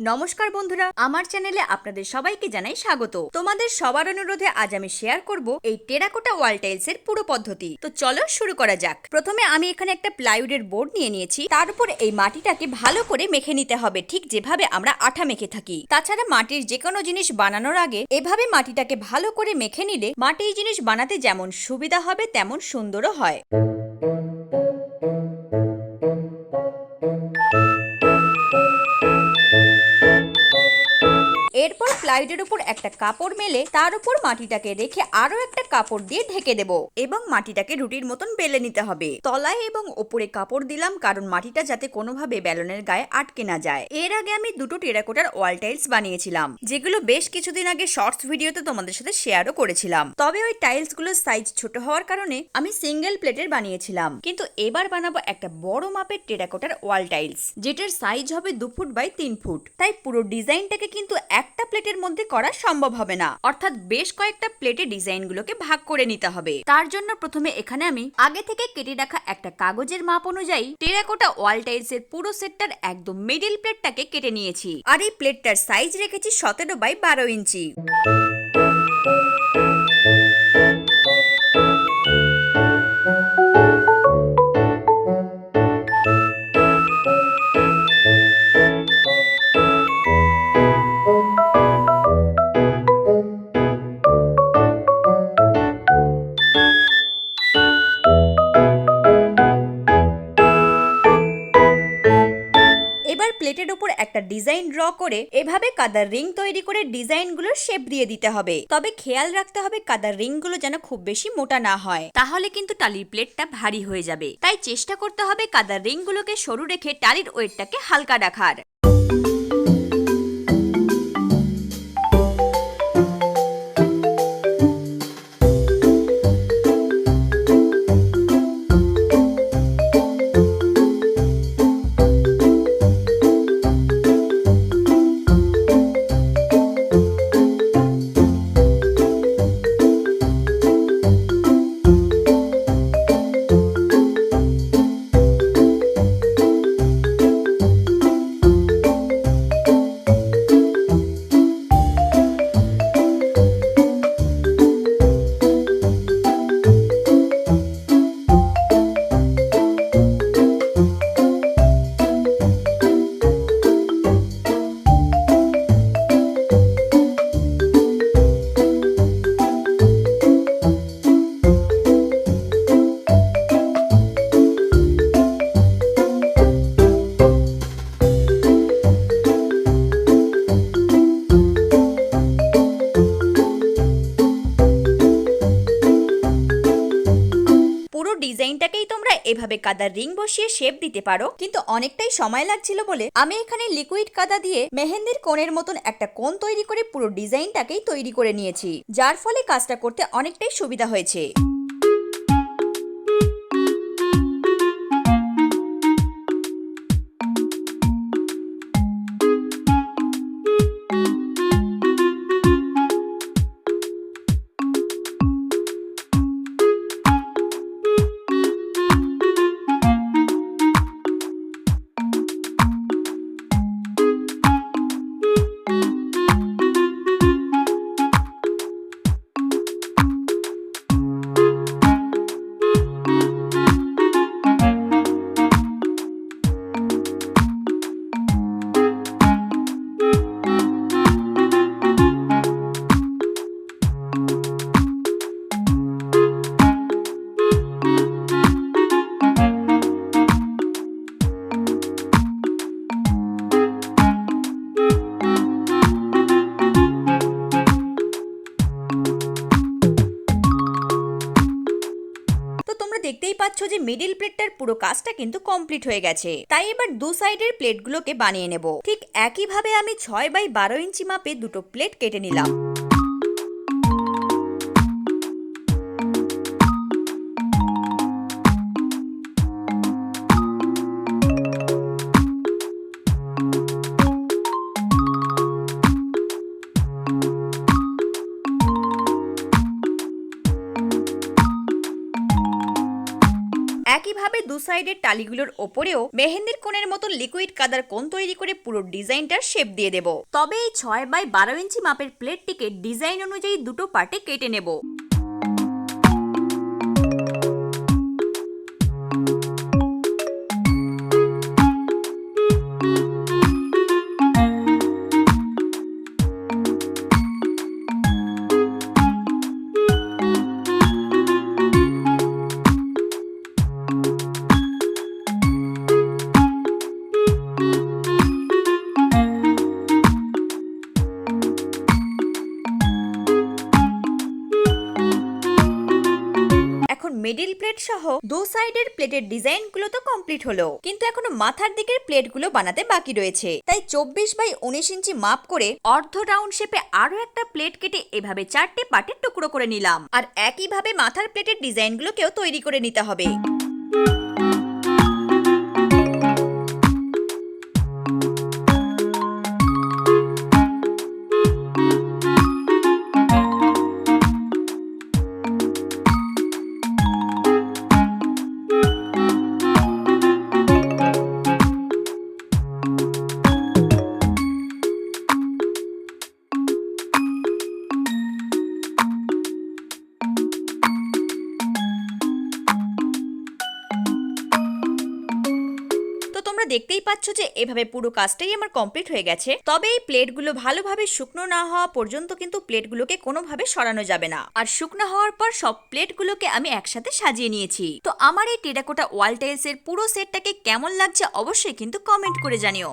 নমস্কার বন্ধুরা, আমার চ্যানেলে আপনাদের সবাইকে জানাই স্বাগত। তোমাদের সবার অনুরোধে আজ আমি শেয়ার করব এই টেরাকোটা ওয়াল টাইলস এর পুরো পদ্ধতি। তো চলো শুরু করা যাক। প্রথমে আমি এখানে একটা প্লাইউডের বোর্ড নিয়ে নিয়েছি। তার উপর এই মাটিটাকে ভালো করে মেখে নিতে হবে, ঠিক যেভাবে আমরা আঠা মেখে থাকি। তাছাড়া মাটির যে কোনো জিনিস বানানোর আগে এভাবে মাটিটাকে ভালো করে মেখে নিলে মাটির জিনিস বানাতে যেমন সুবিধা হবে, তেমন সুন্দরও হয়। প্লাইডের উপর একটা কাপড় মেলে তার উপর মাটিটাকে রেখে আরও একটা কাপড় দিয়ে ঢেকে দেব। এবং মাটিটাকে রুটির মতন বেলে নিতে হবে। তলায় এবং ওপরে কাপড় দিলাম কারণ মাটিটা যাতে কোনোভাবে বেলনের গায়ে আটকে না যায়। এর আগে আমি দুটো টেরাকোটার ওয়াল টাইলস বানিয়েছিলাম, যেগুলো বেশ কিছুদিন আগে শর্টস ভিডিওতে তোমাদের সাথে শেয়ারও করেছিলাম। তবে ওই টাইলসগুলোর সাইজ ছোট হওয়ার কারণে আমি সিঙ্গেল প্লেটের বানিয়েছিলাম। কিন্তু এবার বানাবো একটা বড় মাপের টেরাকোটার ওয়াল টাইলস, যেটার সাইজ হবে দু ফুট বাই তিন ফুট। তাই পুরো ডিজাইনটাকে কিন্তু একটা প্লেটের মধ্যে করা সম্ভব হবে না। অর্থাৎ বেশ কয়েকটা প্লেটে ডিজাইনগুলোকে ভাগ করে নিতে হবে। তার জন্য প্রথমে এখানে আমি আগে থেকে কেটে রাখা একটা কাগজের মাপ অনুযায়ী টেরাকোটা ওয়াল টাইলস এর পুরো সেটটার একদম মিডিল প্লেটটাকে কেটে নিয়েছি। আর এই প্লেটটার সাইজ রেখেছি সতেরো বাই বারো ইঞ্চি। এবার প্লেটের উপর একটা ডিজাইন ড্র করে এভাবে কাদার রিং তৈরি করে ডিজাইনগুলো শেপ দিয়ে দিতে হবে। তবে খেয়াল রাখতে হবে কাদার রিংগুলো যেন খুব বেশি মোটা না হয়। তাহলে কিন্তু টালির প্লেটটা ভারী হয়ে যাবে। তাই চেষ্টা করতে হবে কাদার রিং গুলোকে সরু রেখে টালির ওয়েটটাকে হালকা রাখার। তোমরা এভাবে কাদার রিং বসিয়ে শেপ দিতে পারো। কিন্তু অনেকটাই সময় লাগছিল বলে আমি এখানে লিকুইড কাদা দিয়ে মেহেন্দির কোণের মতন একটা কোণ তৈরি করে পুরো ডিজাইনটাকেই তৈরি করে নিয়েছি, যার ফলে কাজটা করতে অনেকটাই সুবিধা হয়েছে। পাচ্ছ যে মিডিল প্লেটটার পুরো কাজটা কিন্তু কমপ্লিট হয়ে গেছে। তাই এবার দু সাইডের প্লেটগুলোকে বানিয়ে নেব। ঠিক একইভাবে আমি ছয় বাই বারো ইঞ্চি মাপে দুটো প্লেট কেটে নিলাম। একইভাবে দু সাইডের টালিগুলোর ওপরেও মেহেন্দির কোণের মতো লিকুইড কাদার কোণ তৈরি করে পুরো ডিজাইনটার শেপ দিয়ে দেব। তবে এই ছয় বাই বারো ইঞ্চি মাপের প্লেটটিকে ডিজাইন অনুযায়ী দুটো পার্টে কেটে নেব। মিডিল প্লেট সহ দু সাইডের প্লেটের ডিজাইনগুলো তো কমপ্লিট হলো। কিন্তু এখনও মাথার দিকের প্লেটগুলো বানাতে বাকি রয়েছে। তাই চব্বিশ বাই উনিশ ইঞ্চি মাপ করে অর্ধ রাউন্ড শেপে আরও একটা প্লেট কেটে এভাবে চারটে পাটের টুকরো করে নিলাম। আর একইভাবে মাথার প্লেটের ডিজাইন গুলোকেও তৈরি করে নিতে হবে। দেখতেই পাচ্ছ যে এভাবে পুরো কাজটাই আমার কমপ্লিট হয়ে গেছে। তবে এই প্লেটগুলো ভালোভাবে শুকনো না হওয়া পর্যন্ত কিন্তু প্লেটগুলোকে কোনোভাবে সরানো যাবে না। আর শুকনো হওয়ার পর সব প্লেটগুলোকে আমি একসাথে সাজিয়ে নিয়েছি। তো আমার এই টেরাকোটা ওয়াল টাইলস এর পুরো সেটটাকে কেমন লাগছে অবশ্যই কিন্তু কমেন্ট করে জানিও।